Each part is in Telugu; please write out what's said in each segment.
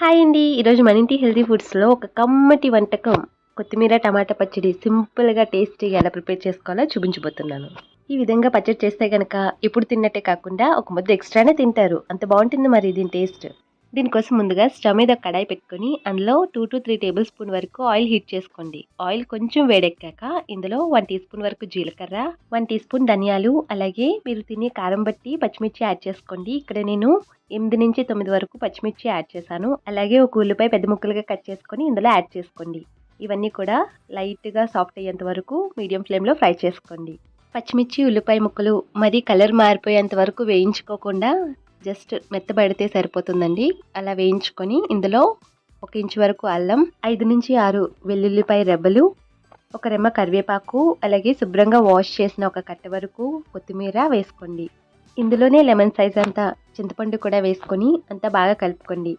హాయ్ అండి. ఈరోజు మన ఇంటి హెల్తీ ఫుడ్స్లో ఒక కమ్మటి వంటకం. కొత్తిమీర టమాటా పచ్చడి సింపుల్గా టేస్టీగా ఎలా ప్రిపేర్ చేసుకోవాలో చూపించబోతున్నాను. ఈ విధంగా పచ్చడి చేస్తే కనుక ఎప్పుడు తిన్నట్టే కాకుండా ఒక ముద్ద ఎక్స్ట్రానే తింటారు. అంత బాగుంటుంది మరి దీని టేస్ట్ దీనికోసం ముందుగా స్టవ్ మీద కడాయి పెట్టుకొని అందులో two to three tablespoon వరకు ఆయిల్ హీట్ చేసుకోండి. ఆయిల్ కొంచెం వేడెక్కాక ఇందులో వన్ టీ స్పూన్ వరకు జీలకర్ర వన్ టీ స్పూన్ ధనియాలు అలాగే మీరు తినే కారం బట్టి పచ్చిమిర్చి యాడ్ చేసుకోండి. ఇక్కడ నేను ఎనిమిది నుంచి తొమ్మిది వరకు పచ్చిమిర్చి యాడ్ చేశాను. అలాగే ఒక ఉల్లిపాయ పెద్ద ముక్కలుగా కట్ చేసుకొని ఇందులో యాడ్ చేసుకోండి. ఇవన్నీ కూడా లైట్గా సాఫ్ట్ అయ్యేంత వరకు మీడియం ఫ్లేమ్లో ఫ్రై చేసుకోండి. పచ్చిమిర్చి ఉల్లిపాయ ముక్కలు మరి కలర్ మారిపోయేంత వరకు వేయించుకోకుండా జస్ట్ మెత్తబడితే సరిపోతుందండి. అలా వేయించుకొని ఇందులో ఒక ఇంచు వరకు అల్లం ఐదు నుంచి ఆరు వెల్లుల్లిపాయ రెబ్బలు ఒక రెమ్మ కరివేపాకు అలాగే శుభ్రంగా వాష్ చేసిన ఒక కట్ట వరకు కొత్తిమీర వేసుకోండి. ఇందులోనే లెమన్ సైజ్ అంతా చింతపండు కూడా వేసుకొని అంతా బాగా కలుపుకోండి.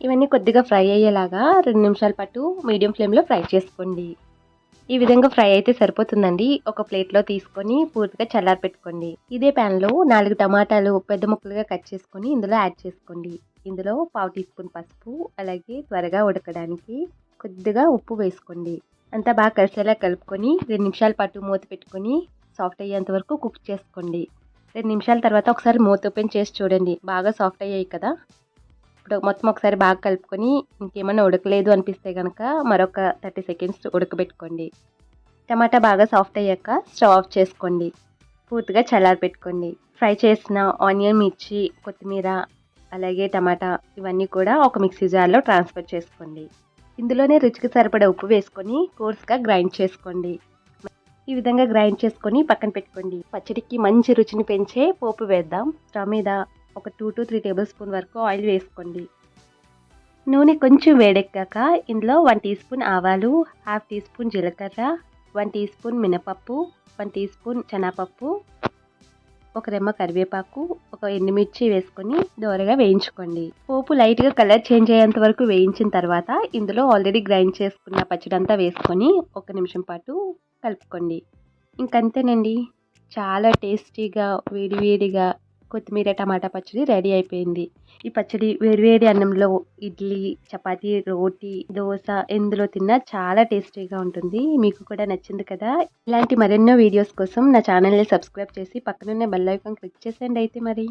ఇవన్నీ కొద్దిగా ఫ్రై అయ్యేలాగా రెండు నిమిషాల పాటు మీడియం ఫ్లేమ్లో ఫ్రై చేసుకోండి. ఈ విధంగా ఫ్రై అయితే సరిపోతుందండి. ఒక ప్లేట్లో తీసుకొని పూర్తిగా చల్లారి పెట్టుకోండి. ఇదే ప్యాన్లో నాలుగు టమాటాలు పెద్ద ముక్కలుగా కట్ చేసుకొని ఇందులో యాడ్ చేసుకోండి. ఇందులో పావు టీ స్పూన్ పసుపు అలాగే త్వరగా ఉడకడానికి కొద్దిగా ఉప్పు వేసుకోండి. అంతా బాగా కలిసేలా కలుపుకొని రెండు నిమిషాల పాటు మూత పెట్టుకొని సాఫ్ట్ అయ్యేంత వరకు కుక్ చేసుకోండి. రెండు నిమిషాల తర్వాత ఒకసారి మూత ఓపెన్ చేసి చూడండి. బాగా సాఫ్ట్ అయ్యాయి కదా. ఇప్పుడు మొత్తం ఒకసారి బాగా కలుపుకొని ఇంకేమైనా ఉడకలేదు అనిపిస్తే కనుక మరొక థర్టీ సెకండ్స్ ఉడకబెట్టుకోండి. టమాటా బాగా సాఫ్ట్ అయ్యాక స్టవ్ ఆఫ్ చేసుకోండి. పూర్తిగా చల్లారి పెట్టుకోండి. ఫ్రై చేసిన ఆనియన్ మిర్చి కొత్తిమీర అలాగే టమాటా ఇవన్నీ కూడా ఒక మిక్సీ జార్లో ట్రాన్స్ఫర్ చేసుకోండి. ఇందులోనే రుచికి సరిపడే ఉప్పు వేసుకొని కోర్స్గా గ్రైండ్ చేసుకోండి. ఈ విధంగా గ్రైండ్ చేసుకొని పక్కన పెట్టుకోండి. పచ్చడికి మంచి రుచిని పెంచే పోపు వేద్దాం. స్టవ్ మీద ఒక two to three tablespoon వరకు ఆయిల్ వేసుకోండి. నూనె కొంచెం వేడెక్కాక ఇందులో వన్ టీ స్పూన్ ఆవాలు హాఫ్ టీ స్పూన్ జీలకర్ర వన్ టీ స్పూన్ మినపప్పు వన్ టీ స్పూన్ శనగపప్పు ఒక రెమ్మ కరివేపాకు ఒక ఎండుమిర్చి వేసుకొని దోరగా వేయించుకోండి. పోపు లైట్గా కలర్ చేంజ్ అయ్యేంత వరకు వేయించిన తర్వాత ఇందులో ఆల్రెడీ గ్రైండ్ చేసుకున్న పచ్చడి అంతా వేసుకొని ఒక నిమిషం పాటు కలుపుకోండి. ఇంకంతేనండి. చాలా టేస్టీగా వేడివేడిగా కొత్తిమీర టమాటా పచ్చడి రెడీ అయిపోయింది. ఈ పచ్చడి వేడివేడి అన్నంలో ఇడ్లీ చపాతీ రోటీ దోశ ఎందులో తిన్నా చాలా టేస్టీగా ఉంటుంది. మీకు కూడా నచ్చింది కదా? ఇలాంటి మరెన్నో వీడియోస్ కోసం నా ఛానల్ని సబ్స్క్రైబ్ చేసి పక్కనున్న బెల్ ఐకాన్ క్లిక్ చేసేయండి అయితే మరి.